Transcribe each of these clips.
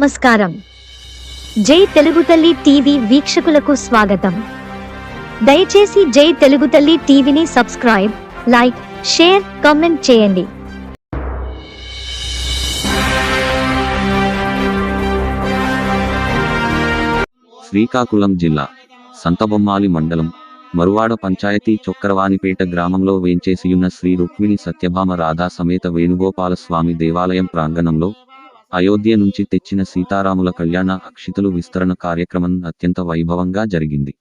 నమస్కారం. జై తెలుగు తల్లి టీవీ వీక్షకులకు స్వాగతం. దయచేసి జై తెలుగు తల్లి టీవీని సబ్స్క్రైబ్ లైక్ షేర్ కామెంట్ చేయండి. శ్రీకాకుళం జిల్లా సంతబొమ్మాలి మండలం మరువాడ పంచాయతీ చొక్కరవానిపేట గ్రామంలో వేంచేసియున్న శ్రీ రుక్మిణి సత్యభామ రాధా సమేత వేణుగోపాల స్వామి దేవాలయం ప్రాంగణంలో అయోధ్య నుంచి తెచ్చిన సీతారాముల కళ్యాణ అక్షితలు విస్తరణ కార్యక్రమం అత్యంత వైభవంగా జరిగింది.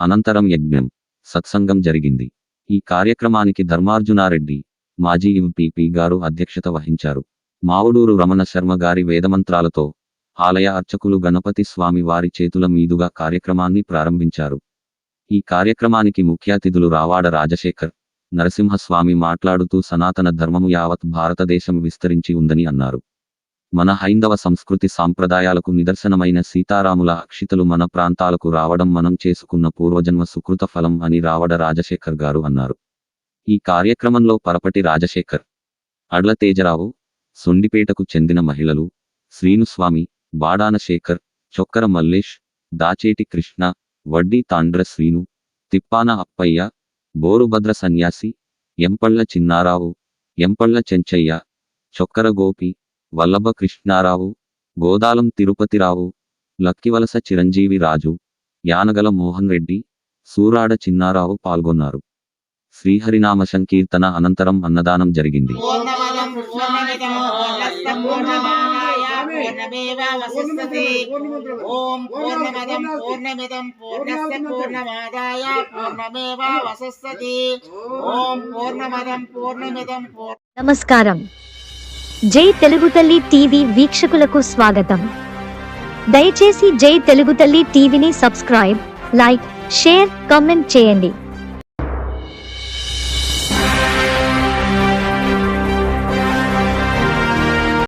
అనంతరం యజ్ఞం సత్సంగం జరిగింది. ఈ కార్యక్రమానికి ధర్మార్జునారెడ్డి మాజీ ఎంపీపీ గారు అధ్యక్షత వహించారు. మావుడూరు రమణ శర్మ గారి వేదమంత్రాలతో ఆలయ అర్చకులు గణపతి స్వామి వారి చేతుల మీదుగా కార్యక్రమాన్ని ప్రారంభించారు. ఈ కార్యక్రమానికి ముఖ్య అతిథులు రావాడ రాజశేఖర్ నరసింహస్వామి మాట్లాడుతూ సనాతన ధర్మము యావత్ భారతదేశం విస్తరించి ఉందని అన్నారు. మన హైందవ సంస్కృతి సాంప్రదాయాలకు నిదర్శనమైన సీతారాముల అక్షితలు మన ప్రాంతాలకు రావడం మనం చేసుకున్న పూర్వజన్మ సుకృత ఫలం అని రావడ రాజశేఖర్ గారు అన్నారు. ఈ కార్యక్రమంలో పరపటి రాజశేఖర్ అడ్ల తేజరావు సొండిపేటకు చెందిన మహిళలు శ్రీనుస్వామి బాడాన శేఖర్ చొక్కర మల్లేష్ దాచేటి కృష్ణ వడ్డీ తాండ్ర శ్రీను తిప్పాన అప్పయ్య బోరుభద్ర సన్యాసి ఎంపళ్ళ చిన్నారావు ఎంపళ్ళ చెంచయ్య చొక్కర గోపి వల్లభ కృష్ణారావు గోదాలం తిరుపతిరావు లక్కివలస చిరంజీవి రాజు యానగల మోహన్ రెడ్డి సూరాడ చిన్నారావు పాల్గొన్నారు. శ్రీహరినామ సంకీర్తన అనంతరం అన్నదానం జరిగింది. ఓం పూర్ణమదం పూర్ణమిదం పూర్ణస్య పూర్ణమాదాయ ఓం పూర్ణమదం పూర్ణమిదం నమస్కారం. జై తెలుగు తల్లి టీవీ వీక్షకులకు స్వాగతం. దయచేసి జై తెలుగు తల్లి టీవీని సబ్స్క్రైబ్ లైక్ షేర్ కామెంట్ చేయండి.